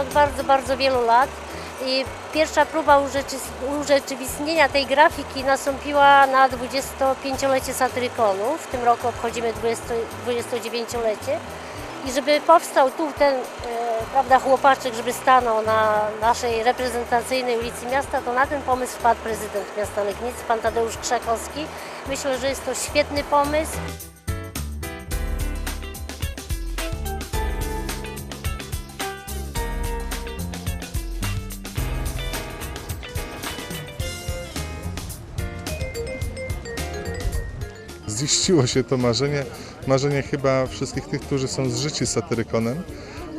od bardzo, bardzo wielu lat. I pierwsza próba urzeczy- urzeczywistnienia tej grafiki nastąpiła na 25-lecie Satyrykonu. W tym roku obchodzimy 20, 29-lecie. I żeby powstał tu ten e, prawda, chłopaczek, żeby stanął na naszej reprezentacyjnej ulicy miasta, to na ten pomysł wpadł prezydent miasta Legnicy, pan Tadeusz Krzakowski. Myślę, że jest to świetny pomysł. Ziściło się to marzenie. Marzenie chyba wszystkich tych, którzy są zżyci satyrykonem.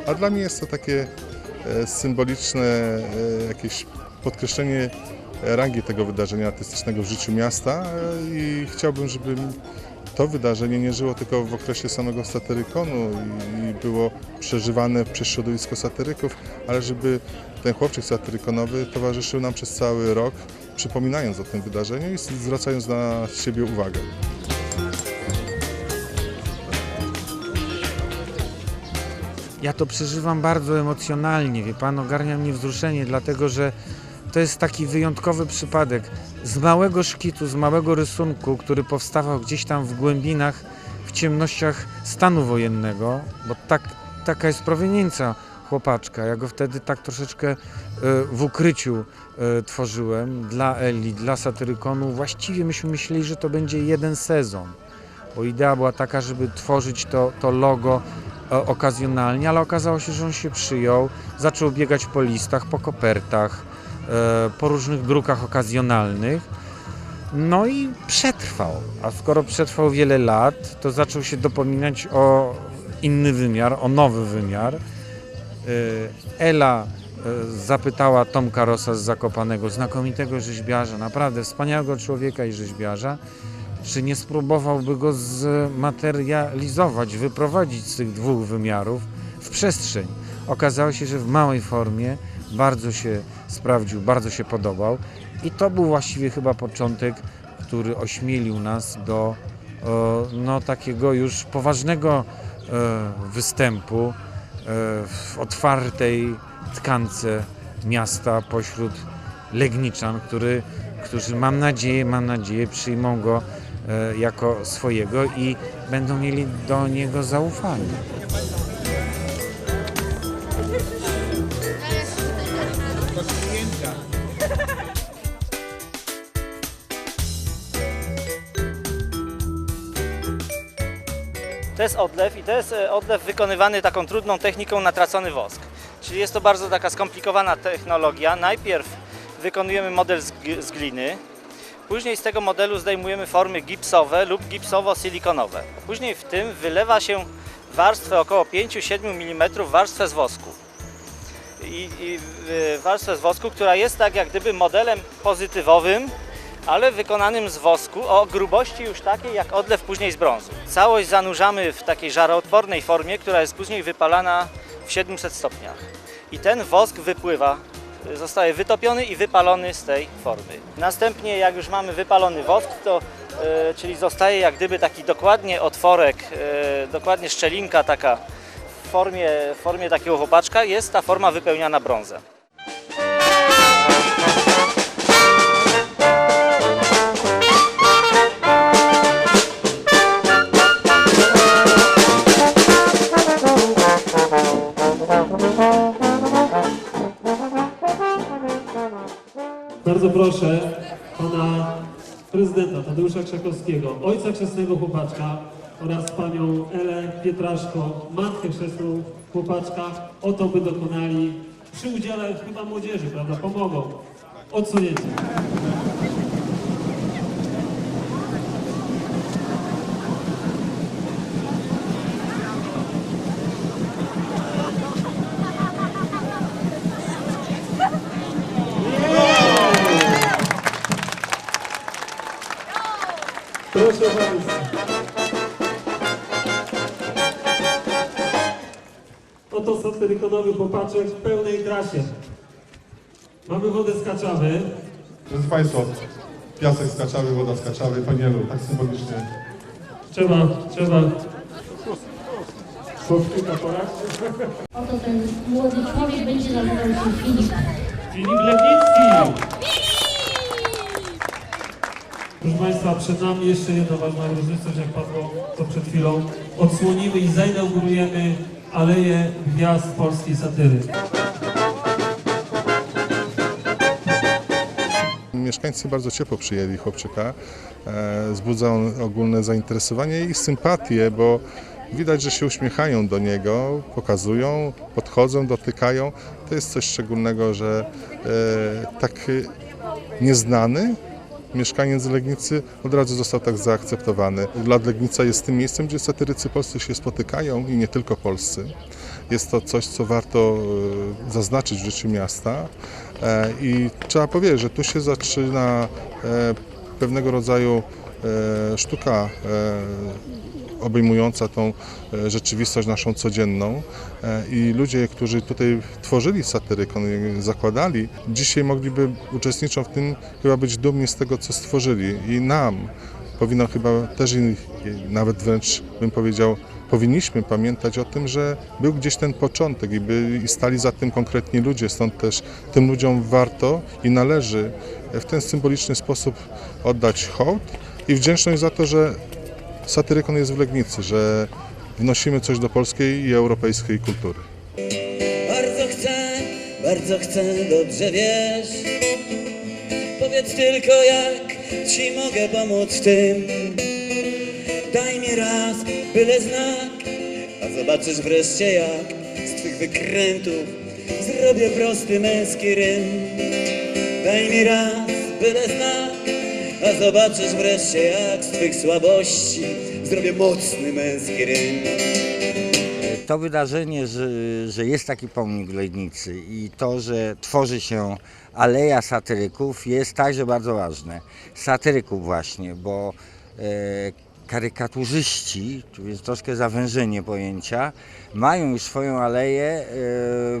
A dla mnie jest to takie e, symboliczne e, jakieś podkreślenie rangi tego wydarzenia artystycznego w życiu miasta e, i chciałbym, żeby to wydarzenie nie żyło tylko w okresie samego satyrykonu i było przeżywane przez środowisko satyryków, ale żeby ten chłopczyk satyrykonowy towarzyszył nam przez cały rok, przypominając o tym wydarzeniu i zwracając na siebie uwagę. Ja to przeżywam bardzo emocjonalnie, wie pan, ogarnia mnie wzruszenie, dlatego że to jest taki wyjątkowy przypadek. Z małego szkicu, z małego rysunku, który powstawał gdzieś tam w głębinach, w ciemnościach stanu wojennego, bo tak, taka jest proweniencia chłopaczka. Ja go wtedy tak troszeczkę e, w ukryciu e, tworzyłem dla Eli, dla satyrykonu. Właściwie myśmy myśleli, że to będzie jeden sezon bo idea była taka, żeby tworzyć to, to logo okazjonalnie, ale okazało się, że on się przyjął, zaczął biegać po listach, po kopertach, e, po różnych drukach okazjonalnych. No i przetrwał. A skoro przetrwał wiele lat, to zaczął się dopominać o inny wymiar, o nowy wymiar. E, Ela e, zapytała Tomka Rosa z Zakopanego, znakomitego rzeźbiarza, naprawdę wspaniałego człowieka i rzeźbiarza, czy nie spróbowałby go zmaterializować, wyprowadzić z tych dwóch wymiarów w przestrzeń. Okazało się, że w małej formie bardzo się sprawdził, bardzo się podobał i to był właściwie chyba początek, który ośmielił nas do e, no, takiego już poważnego e, występu e, w otwartej tkance miasta pośród Legniczan, który, którzy mam nadzieję, mam nadzieję przyjmą go jako swojego i będą mieli do niego zaufanie. To jest odlew i to jest e, odlew wykonywany taką trudną techniką na tracony wosk. Czyli jest to bardzo taka skomplikowana technologia. Najpierw wykonujemy model z gliny, później z tego modelu zdejmujemy formy gipsowe lub gipsowo-silikonowe. Później w tym wylewa się warstwę około 5-7 mm warstwę z wosku. I, i y, warstwę z wosku, która jest tak jak gdyby modelem pozytywowym, ale wykonanym z wosku o grubości już takiej jak odlew później z brązu. Całość zanurzamy w takiej żaroodpornej formie, która jest później wypalana w 700 stopniach. I ten wosk wypływa, zostaje wytopiony i wypalony z tej formy. Następnie jak już mamy wypalony wosk, to y, czyli zostaje jak gdyby taki dokładnie otworek, y, dokładnie szczelinka taka w formie, w formie takiego chłopaczka, jest ta forma wypełniana brązem. Bardzo proszę pana prezydenta Tadeusza Krzakowskiego, ojca chrzestnego chłopaczka oraz panią Elę Pietraszko, matkę chrzestną chłopaczka, o to, by dokonali przy udziale chyba młodzieży, prawda, pomogą. Odsunięcie. Satyrykonowy chłopaczek w pełnej trasie. Mamy wodę z Kaczawy. Drodzy piasek skaczawy, woda skaczawy, Panielu, tak symbolicznie. Trzeba, trzeba. Chłopczyka porać. Oto ten młody człowiek będzie nazywał się Filip. Filip Lewicki! Proszę Państwa, przed nami jeszcze jedna ważna uroczystość, jak padło to przed chwilą. Odsłonimy i zainaugurujemy Aleję Gwiazd Polskiej Satyry. Mieszkańcy bardzo ciepło przyjęli chłopczyka. E, Wzbudza on ogólne zainteresowanie i sympatię, bo widać, że się uśmiechają do niego, pokazują, podchodzą, dotykają. To jest coś szczególnego, że e, tak e, nieznany mieszkaniec Legnicy od razu został tak zaakceptowany. Dla Legnica jest tym miejscem, gdzie satyrycy polscy się spotykają i nie tylko polscy. Jest to coś, co warto e, zaznaczyć w życiu miasta E, i trzeba powiedzieć, że tu się zaczyna e, pewnego rodzaju sztuka e, obejmująca tą e, rzeczywistość naszą codzienną. E, i ludzie, którzy tutaj tworzyli satyrykon, zakładali, dzisiaj mogliby uczestniczą w tym chyba być dumni z tego, co stworzyli. I nam powinno chyba też, i- i nawet wręcz bym powiedział, powinniśmy pamiętać o tym, że był gdzieś ten początek i, by, i stali za tym konkretni ludzie, stąd też tym ludziom warto i należy w ten symboliczny sposób oddać hołd i wdzięczność za to, że satyrykon jest w Legnicy, że wnosimy coś do polskiej i europejskiej kultury. Bardzo chcę, bardzo chcę, dobrze wiesz. Powiedz tylko, jak ci mogę pomóc tym. Daj mi raz, byle znak, a zobaczysz wreszcie, jak z twych wykrętów zrobię prosty męski rym. Daj mi raz, byle znak, a zobaczysz wreszcie, jak z twych słabości zrobię mocny męski rym. To wydarzenie, że, że jest taki pomnik w Legnicy i to, że tworzy się Aleja Satyryków jest także bardzo ważne. Satyryków właśnie, bo e, karykaturzyści, tu jest troszkę zawężenie pojęcia, mają już swoją aleję e,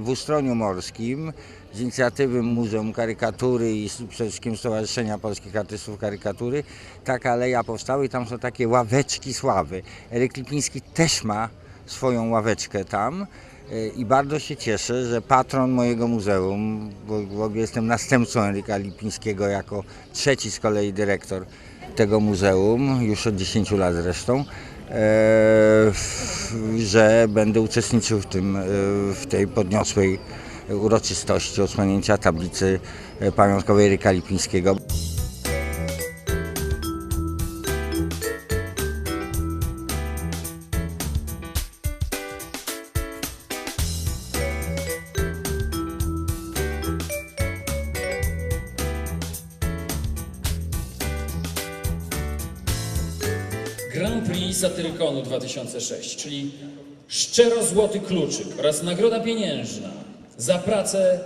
w Ustroniu Morskim z inicjatywy Muzeum Karykatury i przede wszystkim Stowarzyszenia Polskich Artystów Karykatury. Taka aleja powstała i tam są takie ławeczki sławy. Eryk Lipiński też ma swoją ławeczkę tam e, i bardzo się cieszę, że patron mojego muzeum, bo, jestem następcą Eryka Lipińskiego jako trzeci z kolei dyrektor tego muzeum, już od 10 lat zresztą, e, że będę uczestniczył w, tym, e, w tej podniosłej uroczystości odsłonięcia tablicy e, pamiątkowej Eryka Lipińskiego. Grand Prix Satyrykonu 2006, czyli szczero złoty kluczyk oraz nagroda pieniężna za pracę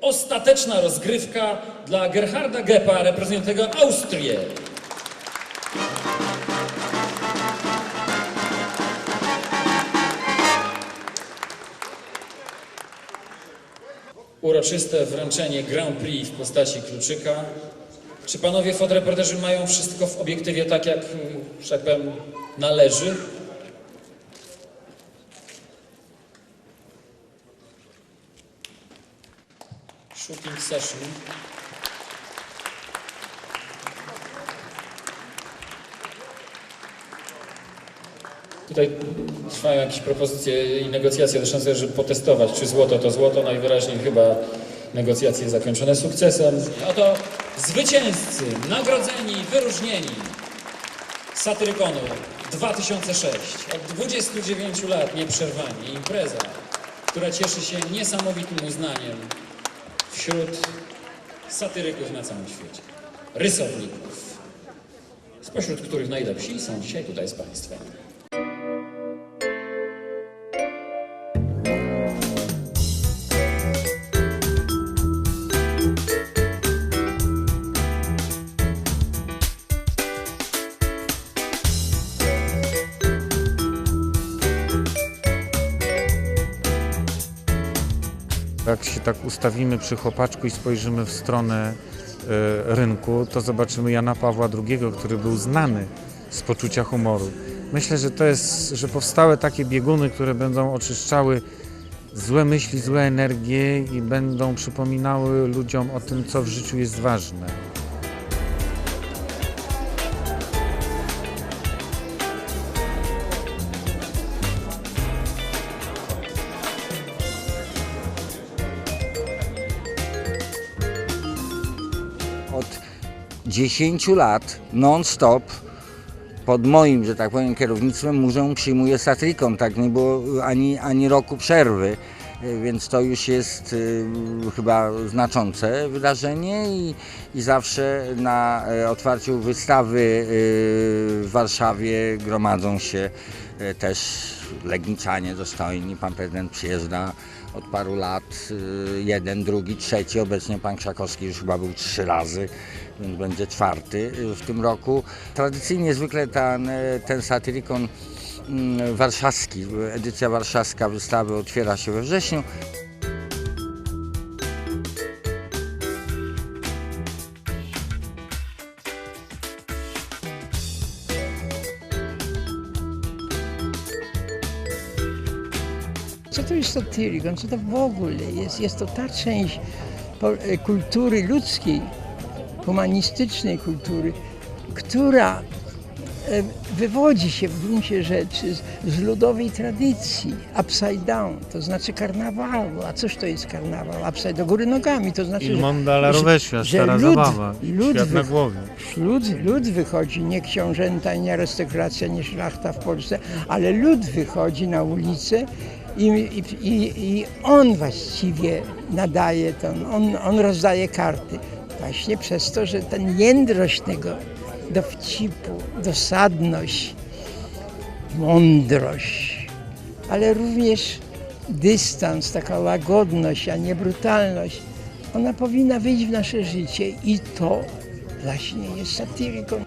ostateczna rozgrywka dla Gerharda Geppa reprezentującego Austrię. Uroczyste wręczenie Grand Prix w postaci kluczyka czy panowie fotoreporterzy mają wszystko w obiektywie tak, jak, mm, że tak powiem, należy? Shooting session. Tutaj trwają jakieś propozycje i negocjacje dotyczące, żeby potestować, czy złoto to złoto. Najwyraźniej chyba negocjacje zakończone sukcesem. Oto zwycięzcy, nagrodzeni, wyróżnieni Satyrykonu 2006. Od 29 lat nieprzerwanie impreza, która cieszy się niesamowitym uznaniem wśród satyryków na całym świecie. Rysowników, spośród których najlepsi są dzisiaj tutaj z Państwem. Jak się tak ustawimy przy chłopaczku i spojrzymy w stronę e, rynku, to zobaczymy Jana Pawła II, który był znany z poczucia humoru. Myślę, że to jest, że powstały takie bieguny, które będą oczyszczały złe myśli, złe energie i będą przypominały ludziom o tym, co w życiu jest ważne. 10 lat non-stop pod moim, że tak powiem, kierownictwem muzeum przyjmuje Satyricon, tak nie było ani, ani roku przerwy, y, więc to już jest y, chyba znaczące wydarzenie i, i zawsze na e, otwarciu wystawy w Warszawie gromadzą się e, też Legniczanie dostojni, pan prezydent przyjeżdża od paru lat, y, jeden, drugi, trzeci, obecnie pan Krzakowski już chyba był trzy razy, więc będzie czwarty y, w tym roku. Tradycyjnie zwykle ten, y, ten satyrikon mm, warszawski, edycja warszawska wystawy otwiera się we wrześniu. Co to jest satyrikon? Co to w ogóle jest? Jest to ta część e, kultury ludzkiej, humanistycznej kultury, która e, wywodzi się w gruncie rzeczy z, ludowej tradycji, upside down, to znaczy karnawalu. A cóż to jest karnawał? Upside do góry nogami, to znaczy, że, mondo alla że- lud- zabawa, lud świat na głowie. Lud, lud wychodzi, nie książęta, nie arystokracja, nie szlachta w Polsce, ale lud wychodzi na ulicę i, i, i, on właściwie nadaje to, on, on rozdaje karty. Właśnie przez to, że ten jędrość tego dowcipu, dosadność, mądrość, ale również dystans, taka łagodność, a nie brutalność, ona powinna wyjść w nasze życie i to właśnie jest satyryką.